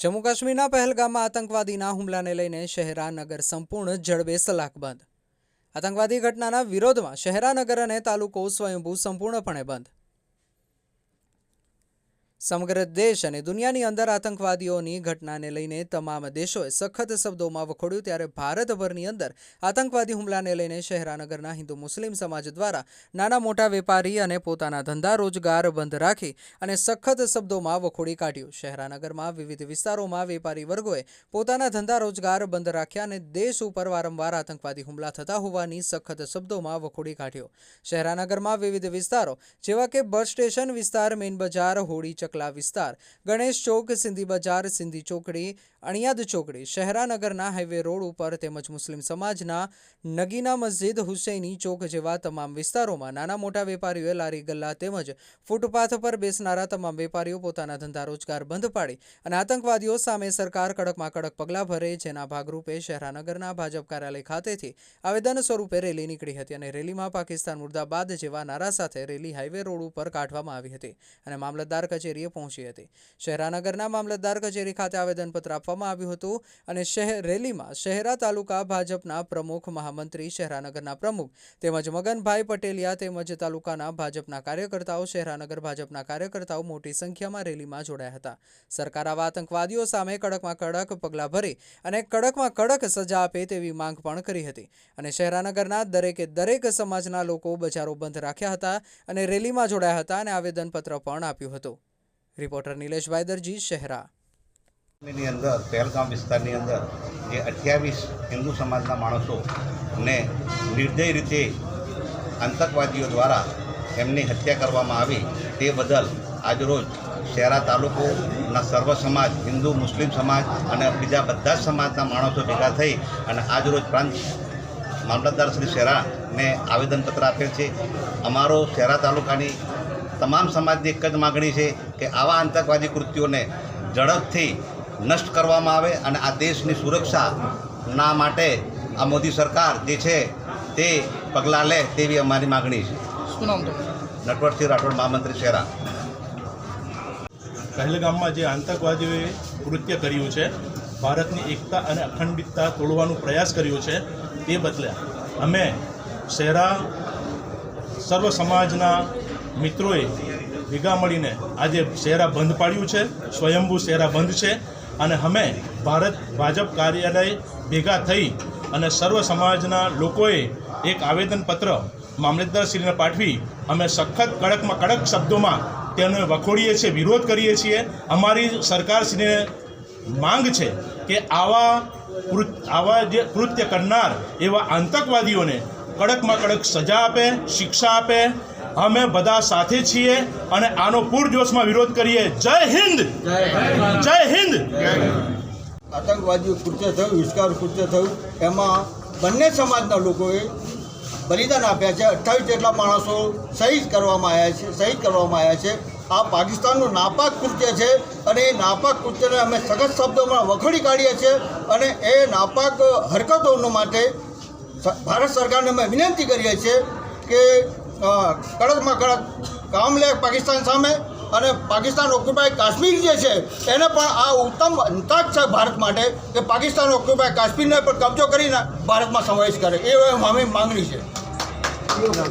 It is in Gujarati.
જમ્મુ કાશ્મીરના પહેલગામમાં આતંકવાદીના હુમલાને લઈને શહેરાનગર સંપૂર્ણ જડબે સલાકબંધ આતંકવાદી ઘટનાના વિરોધમાં શહેરાનગર અને તાલુકો સ્વયંભૂ સંપૂર્ણપણે બંધ. સમગ્ર દેશ અને દુનિયાની અંદર આતંકવાદીઓની ઘટનાને લઈને તમામ દેશોએ સખત શબ્દોમાં વખોડ્યું ત્યારે ભારતભરની અંદર આતંકવાદી હુમલાને લઈને શહેરાનગરના હિન્દુ મુસ્લિમ સમાજ દ્વારા નાના મોટા વેપારી અને પોતાના ધંધા રોજગાર બંધ રાખી અને સખત શબ્દોમાં વખોડી કાઢ્યું. શહેરાનગરમાં વિવિધ વિસ્તારોમાં વેપારી વર્ગોએ પોતાના ધંધા રોજગાર બંધ રાખ્યા અને દેશ ઉપર વારંવાર આતંકવાદી હુમલા થતા હોવાની સખત શબ્દોમાં વખોડી કાઢ્યો. શહેરાનગરમાં વિવિધ વિસ્તારો જેવા કે બસ સ્ટેશન વિસ્તાર, મેઇન બજાર, હોળી ચકલા વિસ્તાર. ગણેશ ચોક, સિંધી બજાર, સિંધી ચોકડી, અણિયાદ ચોકડી, શહેરાનગરના હાઈવે રોડ ઉપર તેમજ મુસ્લિમ સમાજના નગીના મસ્જિદ હુસૈની ચોક જેવા તમામ વિસ્તારોમાં નાના મોટા વેપારીઓએ લારી, ગલ્લા તેમજ ફૂટપાથ પર બેસનારા તમામ વેપારીઓ પોતાના ધંધા રોજગાર બંધ પાડી અને આતંકવાદીઓ સામે સરકાર કડકમાં કડક પગલાં ભરે, જેના ભાગરૂપે શહેરાનગરના ભાજપ કાર્યાલય ખાતેથી આવેદન સ્વરૂપે રેલી નીકળી હતી અને રેલીમાં પાકિસ્તાન મુર્દાબાદ જેવા નારા સાથે રેલી હાઈવે રોડ ઉપર કાઢવામાં આવી હતી અને મામલતદાર કચેરીએ પહોંચી હતી. શહેરાનગરના મામલતદાર કચેરી ખાતે આવેદનપત્ર આપવામાં આવ્યું હતું અને શહેર રેલીમાં શહેરા તાલુકા ભાજપના પ્રમુખ, મહામંત્રી, શહેરાનગરના પ્રમુખ તેમજ મગનભાઈ પટેલિયા તેમજ તાલુકાના ભાજપના કાર્યકર્તાઓ, શહેરાનગર ભાજપના કાર્યકર્તાઓ મોટી સંખ્યામાં રેલીમાં જોડાયા હતા. સરકાર આવા આતંકવાદીઓ સામે કડકમાં કડક પગલાં ભરી અને કડકમાં કડક સજા આપે તેવી માંગ પણ કરી હતી અને શહેરાનગરના દરેકે દરેક સમાજના લોકો બજારો બંધ રાખ્યા હતા અને રેલીમાં જોડાયા હતા અને આવેદનપત્ર પણ આપ્યું હતું. રિપોર્ટર નિલેશભાઈ દરજી, શહેરા. ની અંદર, પહેલગામ વિસ્તારની અંદર જે અઠ્યાવીસ હિન્દુ સમાજના માણસોને નિર્દય રીતે આતંકવાદીઓ દ્વારા એમની હત્યા કરવામાં આવી, તે બદલ આજરોજ શહેરા તાલુકોના સર્વ સમાજ, હિન્દુ, મુસ્લિમ સમાજ અને બીજા બધા જ સમાજના માણસો ભેગા થઈ અને આજરોજ પ્રાંત મામલતદાર શ્રી શહેરાને આવેદનપત્ર આપેલ છે. અમારો શહેરા તાલુકાની તમામ સમાજની એક જ માગણી છે કે આવા આતંકવાદી કૃત્યોને ઝડપથી નષ્ટ કરવામાં આવે અને આ દેશની સુરક્ષાના માટે આ મોદી સરકાર જે છે તે પગલાં લે તેવી અમારી માગણી છે. શું નામ નટવરસિંહ રાઠોડ મહામંત્રી શેરા પહેલગામમાં જે આતંકવાદીઓએ કૃત્ય કર્યું છે ભારતની એકતા અને અખંડિતતા તોડવાનો પ્રયાસ કર્યો છે તે બદલે અમે શહેરા સર્વ સમાજના મિત્રોએ ભેગા મળીને આજે શહેરા બંધ પાડ્યું છે, સ્વયંભૂ શહેરા બંધ છે અને અમે ભારત ભાજપ કાર્યાલય ભેગા થઈ અને સર્વ સમાજના લોકોએ એક આવેદનપત્ર મામલતદારશ્રીને પાઠવી અમે સખત કડકમાં કડક શબ્દોમાં તેને વખોડીએ છીએ, વિરોધ કરીએ છીએ. અમારી સરકારશ્રીને માંગ છે કે આવા આવા જે કૃત્ય કરનાર એવા આતંકવાદીઓને કડકમાં કડક સજા આપે, શિક્ષા આપે અમે બધા સાથે છીએ અને આનો પૂરજોશમાં વિરોધ કરીએ. જય હિન્દ! જય હિન્દ. આતંકવાદીઓ કૃત્ય થયું વિસ્કાર કૃત્ય થયું. એમાં બંને સમાજના લોકોએ બલિદાન આપ્યા છે. અઠ્ઠાવીસ જેટલા માણસો શહીદ કરવામાં આવ્યા છે શહીદ કરવામાં આવ્યા છે. આ પાકિસ્તાનનું નાપાક કૃત્ય છે અને એ નાપાક કૃત્યને અમે સખત શબ્દોમાં વખોડી કાઢીએ છીએ અને એ નાપાક હરકતોનો માટે ભારત સરકારને અમે વિનંતી કરીએ છીએ કે કડકમાં કડક કામ લે પાકિસ્તાન સામે અને પાકિસ્તાન ઓક્યુપાય કાશ્મીર જે છે, એને પણ આ ઉત્તમ અંતક છે ભારત માટે કે પાકિસ્તાન ઓક્યુપાય કાશ્મીરને પણ કબજો કરીને ભારતમાં સમાવેશ કરે. એ મારી માંગણી છે.